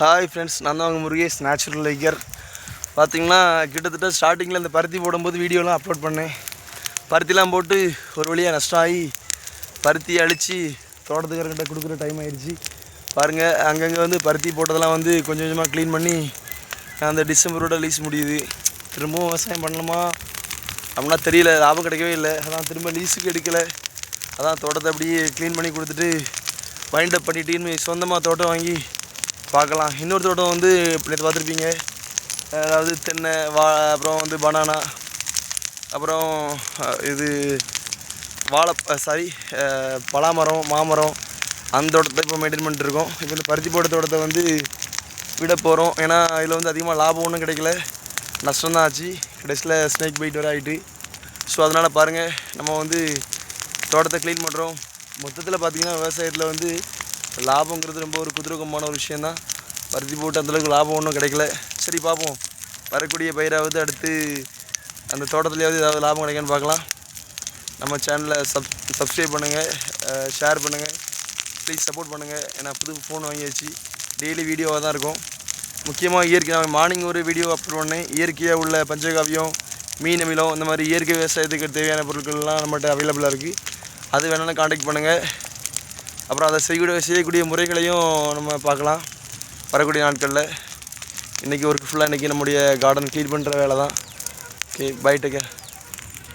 Hi friends நான் தான் Murugesh natural liquor பார்த்தீங்கன்னா கிட்டத்தட்ட ஸ்டார்டிங்கில் இந்த பருத்தி போடும்போது வீடியோலாம் அப்லோட் பண்ணேன். பருத்திலாம் போட்டு ஒரு வழியாக நஷ்டம் ஆகி பருத்தி அழித்து தோட்டத்துக்காரங்கிட்ட கொடுக்குற டைம் ஆயிடுச்சு. பாருங்கள் அங்கங்கே வந்து பருத்தி போட்டதெல்லாம் வந்து கொஞ்சம் கொஞ்சமாக க்ளீன் பண்ணி அந்த டிசம்பரோட லீஸ் முடியுது. திரும்பவும் விவசாயம் பண்ணலாமா அப்படின்னா தெரியல லாபம் கிடைக்கவே இல்லை. அதான் திரும்ப லீஸுக்கு எடுக்கலை. அதான் தோட்டத்தை அப்படியே க்ளீன் பண்ணி கொடுத்துட்டு வைண்ட் அப் பண்ணிட்டு சொந்தமாக தோட்டம் வாங்கி பார்க்கலாம். இன்னொரு தோட்டம் வந்து நேற்று பார்த்துருப்பீங்க. அதாவது தென்னை வா அப்புறம் வந்து பனானா அப்புறம் இது வாழை சாரி பலாமரம் மாமரம் அந்த தோட்டத்தை இப்போ மெயின்டைன் பண்ணிட்டு இருக்கோம் இப்போ இந்த பருத்தி போட்ட தோட்டத்தை வந்து விட போகிறோம் ஏன்னா இதில் வந்து அதிகமாக லாபம் ஒன்றும் கிடைக்கல. நஷ்டம் தான் ஆச்சு. கடைசியில் ஸ்னேக் பைட் வர ஆகிட்டு ஸோ அதனால் பாருங்கள் நம்ம வந்து தோட்டத்தை க்ளீன் பண்ணுறோம் மொத்தத்தில் பார்த்திங்கன்னா விவசாயத்தில் வந்து லாபங்கிறது ரொம்ப ஒரு குதிரகமான ஒரு விஷயந்தான் பருத்தி போட்டு அந்தளவுக்கு லாபம் ஒன்றும் கிடைக்கல. சரி பார்ப்போம். வரக்கூடிய பயிராவது அடுத்து அந்த தோட்டத்துலேயாவது ஏதாவது லாபம் கிடைக்குன்னு பார்க்கலாம். நம்ம சேனலை சப் சப்ஸ்கிரைப் பண்ணுங்கள் ஷேர் பண்ணுங்கள் ப்ளீஸ் சப்போர்ட் பண்ணுங்கள் ஏன்னா புது ஃபோன் வாங்கியாச்சு. டெய்லி வீடியோவாக தான் இருக்கும். முக்கியமாக இயற்கை நான் மார்னிங் ஒரு வீடியோ அப்லோட் பண்ணேன். இயற்கையாக உள்ள பஞ்சகாவியம் மீன் அமிலம் இந்த மாதிரி இயற்கை விவசாயத்துக்கு தேவையான பொருட்கள்லாம் நம்மகிட்ட அவைலபிளாக இருக்குது அது வேணாலும் காண்டாக்ட் பண்ணுங்கள் அப்புறம் அதை செய்யக்கூடிய செய்யக்கூடிய முறைகளையும் நம்ம பார்க்கலாம். வரக்கூடிய நாட்களில். இன்றைக்கி ஒர்க் ஃபுல்லாக இன்றைக்கி நம்முடைய கார்டன் க்ளீன் பண்ணுற வேலை தான் ஓகே பை டேக்கர்